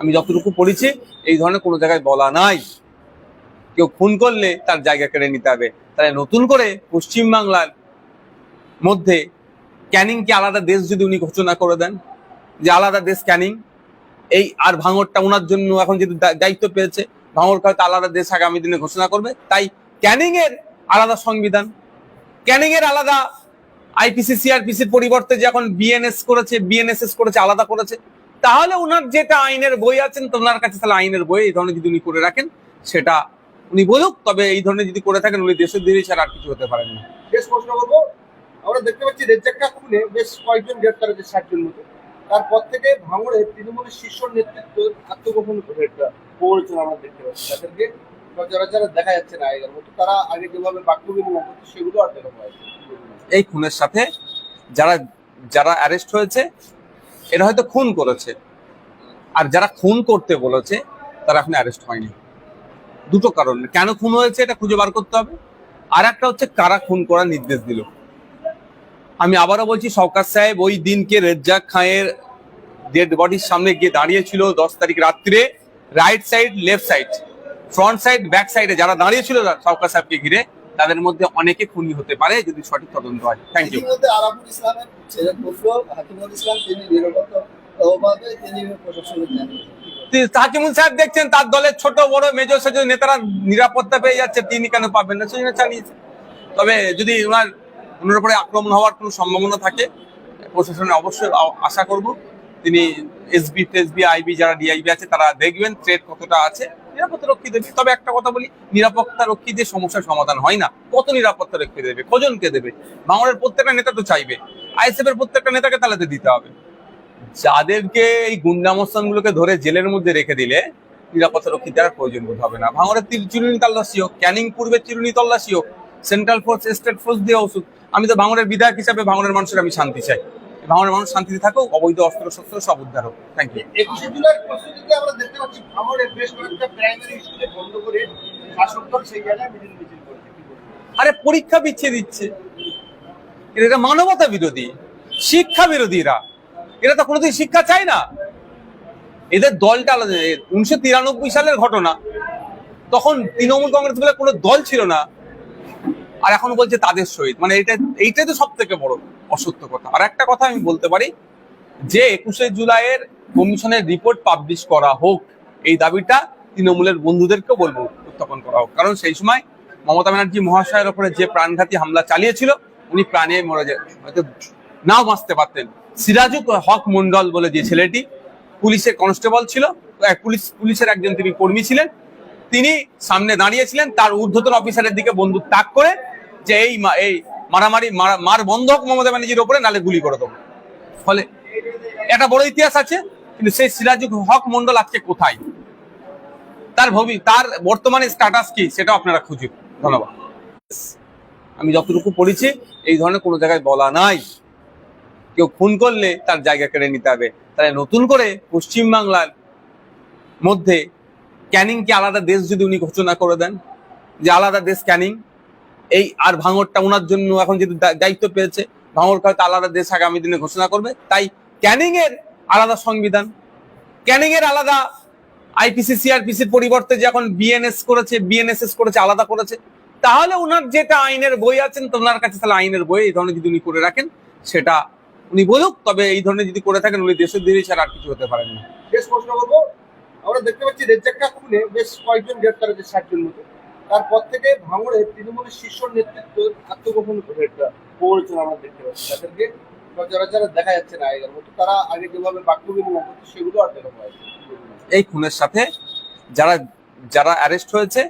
আমি যতটুকু পড়েছি, এই ধরনের কোনো জায়গায় বলা নাই। কেউ খুন করলে তার জায়গা কেড়ে নিতে হবে। তাহলে নতুন করে পশ্চিমবাংলার মধ্যে ক্যানিং কি আলাদা দেশ যদি উনি ঘোষণা করে দেন, যে আলাদা দেশ ক্যানিং, এই আর ভাঙরটা ওনার জন্য এখন যেহেতু দায়িত্ব পেয়েছে, ভাঙর হয়তো আলাদা দেশ আগামী দিনে ঘোষণা করবে। তাই ক্যানিং এর আলাদা সংবিধান, ক্যানিং এর আলাদা আইপিসি, সিআরপিসির পরিবর্তে যে এখন বিএনএস করেছে, বিএনএসএস করেছে, আলাদা করেছে তাহলে ওনার যেটা আইনের বই আছেন তো ওনার কাছে তাহলে আইনের বই এই ধরনের যদি উনি করে রাখেন সেটা উনি বলুক তবে এই ধরনের যদি করে থাকেন উনি দেশের দিদি ছাড়া আর কিছু হতে পারেন না। শেষ প্রশ্ন করব। আমরা দেখতে পাচ্ছি রেজ্জাক্কা খুনে বেশ কয়েকজন গ্রেপ্তার হয়েছে ষাটজন মতো। তারপর থেকে ভাঙড়ে তৃণমূলের শীর্ষ নেতৃত্ব আত্মগোপন করে আমরা দেখতে পাচ্ছি। তাদেরকে সচরাচর দেখা যাচ্ছে না আগের মতো তারা আগে যেভাবে বাক্য বিনিময় করতো সেগুলো আর দেখা পাওয়া এই খুনের সাথে যারা যারা অ্যারেস্ট হয়েছে এরা হয়তো খুন করেছে। আর যারা খুন করতে বলেছে, তারা এখন অ্যারেস্ট হয়নি। দুটো কারণ। কেন খুন হয়েছে এটা খুঁজে বার করতে হবে। আর একটা হচ্ছে কারা খুন করার নির্দেশ দিল। আমি আবারও বলছি সরকার সাহেব ওই দিনকে রেজ্জাক খাঁয়ের ডেড বডির সামনে গিয়ে দাঁড়িয়েছিল দশ তারিখ রাত্রে। Right side left side front side back সাইডে যারা দাঁড়িয়েছিল সরকার সাহেবকে ঘিরে, তাদের মধ্যে অনেকে খুনি হতে পারে যদি সঠিক তদন্ত হয়। থ্যাংক ইউ তাকিমুল সাহেব দেখছেন তার দলের ছোট, বড়, মেজর নেতারা নিরাপত্তা পেয়ে যাচ্ছে, তিনি কেন পাবেন না? সেজন্য চালিয়েছে। তবে যদি ওনার ওনার উপরে আক্রমণ হওয়ার কোনো সম্ভাবনা থাকে, প্রশাসনে অবশ্যই আশা করব তিনি এসবি টেসবি আইবি, যারা ডিআইবি আছে, তারা দেখবেন থ্রেট কতটা আছে। নিরাপত্তা রক্ষী দেবে। তবে একটা কথা বলি, নিরাপত্তা রক্ষী দিয়ে সমস্যার সমাধান হয় না। কত নিরাপত্তা রক্ষী দেবে? কজনকে দেবে? বাংলার প্রত্যেকটা নেতা তো চাইবে। আইএসএফ এর প্রত্যেকটা নেতাকে তাহলে তো দিতে হবে। যাদেরকে এই গুন্ডামস্তান গুলোকে ধরে জেলের মধ্যে রেখে দিলে নিরাপত্তা রক্ষী দেওয়ার প্রয়োজন বোধ হবে না। ভাঙড়ের চিরুনি তল্লাশি হোক ক্যানিং পূর্বে চিরুনি তল্লাশি হোক সেন্ট্রাল ফোর্স স্টেট ফোর্স দিয়ে ওষুধ আমি তো ভাঙড়ের বিধায়ক হিসাবে ভাঙড়ের মানুষের আমি শান্তি চাই। ভাঙড়ের মানুষ শান্তিতে থাকুক অবৈধ অস্ত্র শস্ত্র সব উদ্ধার হোক। থ্যাংক ইউ একুশে জুলাই প্রস্তুতিতে আমরা দেখতে পাচ্ছি ভাঙড়ের বেশ কয়েকটা প্রাইমারি স্কুলে বন্ধ করে শাসক দল সেই জায়গায় মিছিল মিছিল করছে আরে পরীক্ষা পিছিয়ে দিচ্ছে। এরা মানবতা বিরোধী, শিক্ষা বিরোধীরা। এরা তো কোনোদিন শিক্ষা চায় না। এদের দলটা আলাদা উনিশশো তিরানব্বই সালের ঘটনা। তখন তৃণমূল কংগ্রেস বলে কোনো দল ছিল না। আর এখন বলছে তাদের সহিত। মানে এটা, এইটাই তো সব থেকে বড় অসত্য কথা। আর একটা কথা আমি বলতে পারি, যে একুশে জুলাইয়ের কমিশনের রিপোর্ট পাবলিশ করা হোক, এই দাবিটা তৃণমূলের বন্ধুদেরকেও বলব উত্থাপন করা হোক। কারণ সেই সময় মমতা ব্যানার্জি মহাশয়ের ওপরে যে প্রাণঘাতী হামলা চালিয়েছিল উনি প্রাণে মরে যায়। হয়তো নাও বাঁচতে পারতেন। সিরাজুক হক মন্ডল বলে যে ছেলেটি পুলিশের কনস্টেবল ছিল পুলিশ, পুলিশের একজন তিনি কর্মী ছিলেন। তিনি সামনে দাঁড়িয়েছিলেন, তার ঊর্ধ্বতন অফিসারের দিকে বন্দুক তাক করে যে এই এই মারামারি, মারা- বন্ধ হোক মমতা ব্যানার্জির ওপরে, নালে গুলি করে দেবো। ফলে একটা বড় ইতিহাস আছে, কিন্তু সেই সিরাজুল হক মন্ডল আজকে কোথায়? তার ভবি, তার বর্তমানে স্ট্যাটাস কি সেটা আপনারা খুঁজুন। ধন্যবাদ। আমি যতটুকু পড়েছি, এই ধরনের কোনো জায়গায় বলা নাই। কেউ খুন করলে তার জায়গা কেড়ে নিতে হবে। তাহলে নতুন করে পশ্চিমবাংলার মধ্যে ক্যানিং কি আলাদা দেশ যদি উনি ঘোষণা করে দেন, যে আলাদা দেশ ক্যানিং, এই আর ভাঙরটা ওনার জন্য এখন যেহেতু দায়িত্ব পেয়েছে, ভাঙর হয়তো আলাদা দেশ আগামী দিনে ঘোষণা করবে। তাই ক্যানিং এর আলাদা সংবিধান, ক্যানিং এর আলাদা আইপিসি সিআরপিসির পরিবর্তে যে এখন বিএনএস করেছে, বিএনএসএস করেছে, আলাদা করেছে তাহলে ওনার যেটা আইনের বই আছেন তো ওনার কাছে তাহলে আইনের বই এই ধরনের যদি উনি করে রাখেন সেটা উনি বলুক তবে এই ধরনের যদি করে থাকেন উনি দেশের দিদি ছাড়া আর কিছু হতে পারেন না। শেষ প্রশ্ন করব। আমরা দেখতে পাচ্ছি রেজ্জাক্কা খুনে বেশ কয়েকজন গ্রেপ্তার হয়েছে ষাটজন মতো। তারপর থেকে ভাঙড়ে তৃণমূলের শীর্ষ নেতৃত্ব আত্মগোপন করে আমরা দেখতে পাচ্ছি। তাদেরকে সচরাচর দেখা যাচ্ছে না আগের মতো। তারা আগে যেভাবে বাক্য বিনিময় করতো সেগুলো আর দেখা পাওয়া? এই খুনের সাথে যারা যারা অ্যারেস্ট হয়েছে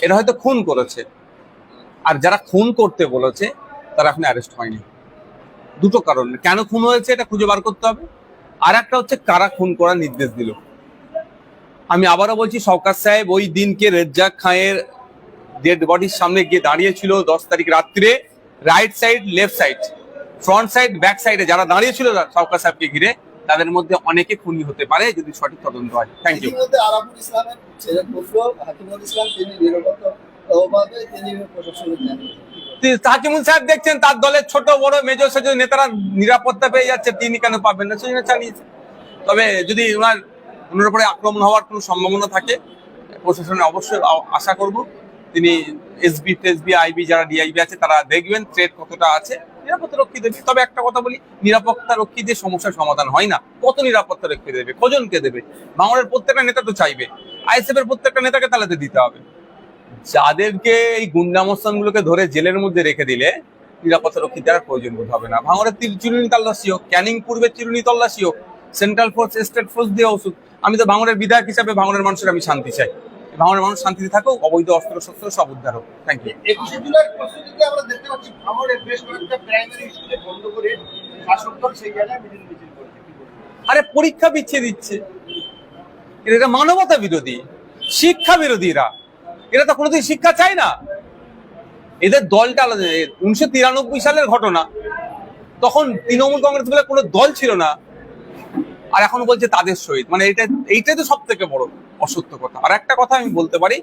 এরা হয়তো খুন করেছে। আর যারা খুন করতে বলেছে, তারা এখন অ্যারেস্ট হয়নি। দুটো কারণ। কেন খুন হয়েছে এটা খুঁজে বার করতে হবে। আর একটা হচ্ছে কারা খুন করার নির্দেশ দিল। আমি আবারও বলছি সরকার সাহেব ওই দিনকে রেজ্জাক খাঁয়ের ডেড বডির সামনে গিয়ে দাঁড়িয়েছিল দশ তারিখ রাত্রে। Right side left side front side back সাইডে যারা দাঁড়িয়েছিল সরকার সাহেবকে ঘিরে তাদের মধ্যে অনেকে খুনি হতে পারে যদি সঠিক তদন্ত হয়। থ্যাংক ইউ ইতিমধ্যে ইসলামের ছেলে হাকিমুল ইসলাম তিনি তাকিমুল সাহেব দেখছেন তার দলের ছোট বড় মেজর সেজ নেতারা নিরাপত্তা পেয়ে যাচ্ছে তিনি কেন পাবেন না? সেজন্য চালিয়েছে। তবে যদি ওনার ওনার উপরে আক্রমণ হওয়ার কোনো সম্ভাবনা থাকে প্রশাসনে অবশ্যই আশা করব। তিনি এসবি টেসবি আইবি যারা ডিআইবি আছে তারা দেখবেন থ্রেট কতটা আছে। নিরাপত্তা রক্ষী দেবে। তবে একটা কথা বলি, নিরাপত্তা রক্ষী দিয়ে সমস্যার সমাধান হয় না। কত নিরাপত্তা রক্ষী দেবে? কজনকে দেবে? বাংলার প্রত্যেকটা নেতা তো চাইবে। আইএসএফ এর প্রত্যেকটা নেতাকে তাহলে দিতে হবে। যাদেরকে এই গুন্ডামস্তান গুলোকে ধরে জেলের মধ্যে রেখে দিলে নিরাপত্তা রক্ষী দেওয়ার প্রয়োজন বোধ হবে না। ভাঙড়ের চিরুনি তল্লাশি হোক, ক্যানিং পূর্বে চিরুনি তল্লাশি হোক, সেন্ট্রাল ফোর্স, স্টেট ফোর্স দিয়ে ওষুধ আমি তো ভাঙড়ের বিধায়ক হিসাবে ভাঙড়ের মানুষের আমি শান্তি চাই। ভাঙড়ের মানুষ শান্তিতে থাকুক অবৈধ অস্ত্র শস্ত্র সব উদ্ধার হোক। থ্যাংক ইউ একুশে জুলাই প্রস্তুতিতে আমরা দেখতে পাচ্ছি ভাঙড়ের বেশ কয়েকটা প্রাইমারি স্কুলে বন্ধ করে শাসক দল সেই জায়গায় মিছিল মিছিল করছে। আরে পরীক্ষা পিছিয়ে দিচ্ছে। এটা মানবতা বিরোধী শিক্ষা বিরোধীরা। এরা তো কোনোদিন শিক্ষা চায় না। এদের দলটা আলাদা। উনিশশো তিরানব্বই সালের ঘটনা। তখন তৃণমূল কংগ্রেস বলে কোনো দল ছিল না। আর এখন বলছে তাদের সহিত। মানে এটা এইটাই তো সব থেকে বড় অসত্য কথা। আর একটা কথা আমি বলতে পারি,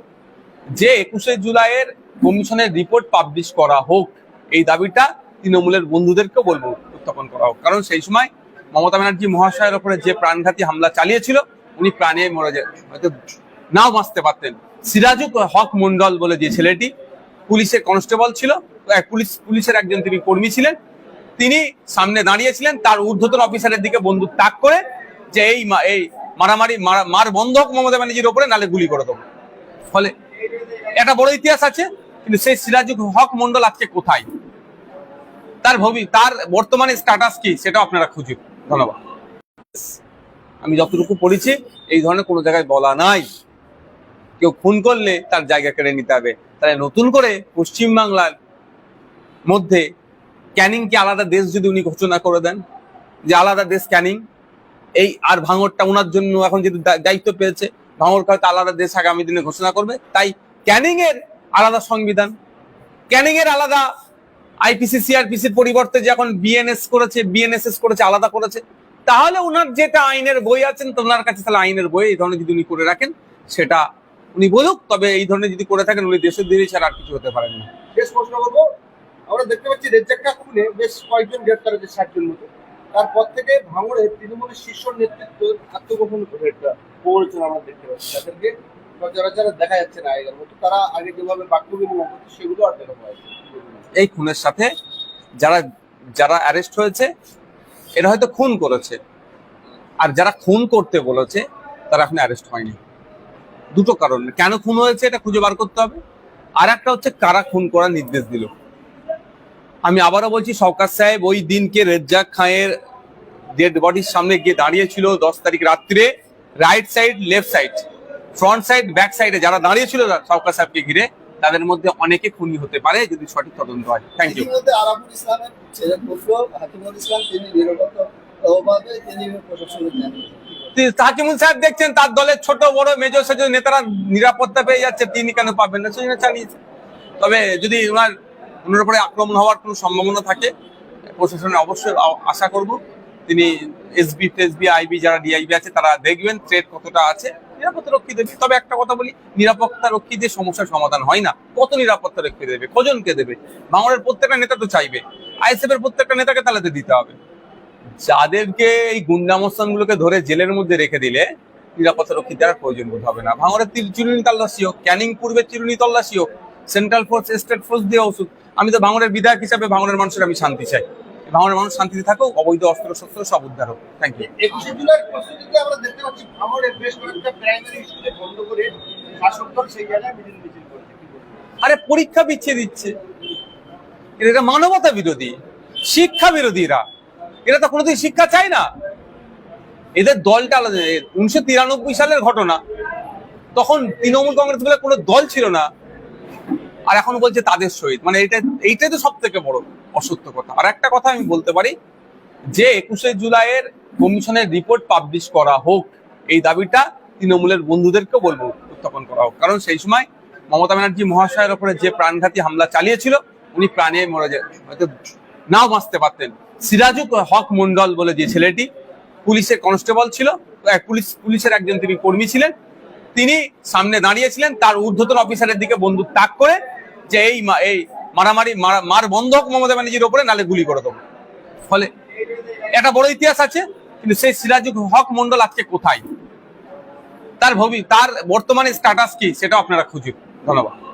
যে একুশে জুলাইয়ের কমিশনের রিপোর্ট পাবলিশ করা হোক, এই দাবিটা তৃণমূলের বন্ধুদেরকেও বলব উত্থাপন করা হোক। কারণ সেই সময় মমতা ব্যানার্জি মহাশয়ের ওপরে যে প্রাণঘাতী হামলা চালিয়েছিল, উনি প্রাণে মরে হয়তো নাও বাঁচতে পারতেন। সিরাজুক হক মন্ডল বলে যে ছেলেটি পুলিশের কনস্টেবল ছিল পুলিশ পুলিশের একজন তিনি কর্মী ছিলেন। তিনি সামনে দাঁড়িয়েছিলেন, তার ঊর্ধ্বতন অফিসারের দিকে বন্দুক তাক করে যে এই এই মারামারি, মারা- বন্ধ হোক মমতা ব্যানার্জির ওপরে নালে গুলি করে দেবো। ফলে একটা বড় ইতিহাস আছে, কিন্তু সেই সিরাজুল হক মন্ডল আজকে কোথায়? তার ভবি তার বর্তমানে স্ট্যাটাস কি সেটা আপনারা খুঁজুন। ধন্যবাদ। আমি যতটুকু পড়েছি, এই ধরনের কোনো জায়গায় বলা নাই। কেউ খুন করলে তার জায়গা কেড়ে নিতে হবে। তাহলে নতুন করে পশ্চিম বাংলার মধ্যে ক্যানিংকে আলাদা দেশ যদি উনি ঘোষণা করে দেন, যে আলাদা দেশ ক্যানিং এই আর ভাঙরটা ওনার জন্য এখন দা- দায়িত্ব পেয়েছে, ভাঙর হয়তো আলাদা দেশ আগামী দিনে ঘোষণা করবে। তাই ক্যানিং এর আলাদা সংবিধান ক্যানিং এর আলাদা আইপিসি সিআরপিসির পরিবর্তে যে এখন বিএনএস করেছে, বিএনএসএস করেছে, আলাদা করেছে, তাহলে ওনার যেটা আইনের বই আছেন ওনার কাছে তাহলে আইনের বই এই ধরনের যদি উনি করে রাখেন, সেটা উনি বলুক, তবে এই ধরনের যদি করে থাকেন, উনি দেশের দিদি ছাড়া আর কিছু হতে পারেন না। শেষ প্রশ্ন করব, আমরা দেখতে পাচ্ছি রেজ্জাক্কা খুনে বেশ কয়েকজন গ্রেপ্তার হয়েছে ষাটজন মতো। তারপর থেকে ভাঙড়ে তৃণমূলের শীর্ষ নেতৃত্ব আত্মগোপন করে একটা প্ররোচনা আমরা দেখতে পাচ্ছি। তাদেরকে সচরাচর দেখা যাচ্ছে না আগের মতো, তারা আগে যেভাবে বাক্য বিনিময় করতো, সেগুলো আর দেখা পাওয়া এই খুনের সাথে যারা যারা অ্যারেস্ট হয়েছে, এরা হয়তো খুন করেছে। আর যারা খুন করতে বলেছে, তারা এখন অ্যারেস্ট হয়নি। দুটো কারণ। কেন খুন হয়েছে এটা খুঁজে বার করতে হবে? আর একটা হচ্ছে কারা খুন করার নির্দেশ দিল? আমি আবারও বলছি সরকার সাহেব ওই দিনকে রেজ্জাক খাঁয়ের ডেড বডির সামনে গিয়ে দাঁড়িয়েছিল দশ তারিখ রাত্রে right side left side front side back সাইডে যারা দাঁড়িয়েছিল সরকার সাহেবকে ঘিরে তাদের মধ্যে অনেকে খুনি হতে পারে যদি সঠিক তদন্ত হয়। থ্যাংক ইউ হাকিমুল সাহেব দেখছেন তার দলের ছোট বড় মেজর সেজর নেতারা নিরাপত্তা পেয়ে যাচ্ছে তিনি কেন পাবেন না সেজন্য চালিয়েছে তবে যদি ওনার ওনার উপরে আক্রমণ হওয়ার কোনো সম্ভাবনা থাকে, প্রশাসনে অবশ্যই আশা করব। তিনি এসবি টেসবি আইবি যারা ডিআইবি আছে, তারা দেখবেন ট্রেড কতটা আছে। নিরাপত্তা রক্ষী দেবে। তবে একটা কথা বলি নিরাপত্তা রক্ষী দিয়ে সমস্যার সমাধান হয় না। কত নিরাপত্তা রক্ষী দেবে কজনকে দেবে? বাংলার প্রত্যেকটা নেতা তো চাইবে। আইএসএফ এর প্রত্যেকটা নেতাকে তাহলে দিতে হবে। যাদেরকে এই গুন্ডামস্তান গুলোকে ধরে জেলের মধ্যে রেখে দিলে নিরাপত্তা রক্ষী দেওয়ার প্রয়োজন বোধ হবে না। ভাঙড়ের চিরুনি তল্লাশি হোক, ক্যানিং পূর্বে চিরুনি তল্লাশি হোক সেন্ট্রাল ফোর্স স্টেট ফোর্স দিয়ে ওষুধ। আমি তো ভাঙড়ের বিধায়ক হিসাবে ভাঙড়ের মানুষের আমি শান্তি চাই। ভাঙড়ের মানুষ শান্তিতে থাকুক অবৈধ অস্ত্র শস্ত্র সব উদ্ধার হোক। থ্যাংক ইউ একুশে জুলাই প্রস্তুতিতে আমরা দেখতে পাচ্ছি ভাঙড়ের বেশ কয়েকটা প্রাইমারি স্কুলে বন্ধ করে শাসক দল সেই জায়গায় মিছিল মিছিল করছে। আরে পরীক্ষা পিছিয়ে দিচ্ছে। এটা মানবতা বিরোধী শিক্ষা বিরোধীরা এরা। তো কোনোদিন শিক্ষা চায় না। এদের দলটা আলাদা উনিশশো তিরানব্বই সালের ঘটনা। তখন তৃণমূল কংগ্রেস বলে কোনো দল ছিল না। আর এখন বলছে তাদের সহিত। মানে এটা, এইটাই তো সব থেকে বড় অসত্য কথা। আর একটা কথা আমি বলতে পারি, যে একুশে জুলাইয়ের কমিশনের রিপোর্ট পাবলিশ করা হোক, এই দাবিটা তৃণমূলের বন্ধুদেরকেও বলব উত্থাপন করা হোক। কারণ সেই সময় মমতা ব্যানার্জি মহাশয়ের ওপরে যে প্রাণঘাতী হামলা চালিয়েছিল, উনি প্রাণে মরে হয়তো নাও বাঁচতে পারতেন। সিরাজুক হক মন্ডল বলে যে ছেলেটি পুলিশের কনস্টেবল ছিল পুলিশ, পুলিশের একজন তিনি কর্মী ছিলেন তিনি সামনে দাঁড়িয়েছিলেন তার ঊর্ধ্বতন অফিসারের দিকে বন্দুক তাক করে যে এই এই মারামারি, মারা- মার বন্ধ হোক মমতা ব্যানার্জির ওপরে, নালে গুলি করে দেবো। ফলে একটা বড় ইতিহাস আছে, কিন্তু সেই সিরাজুল হক মন্ডল আজকে কোথায়? তার ভবি তার বর্তমানে স্ট্যাটাস কি সেটা আপনারা খুঁজুন। ধন্যবাদ।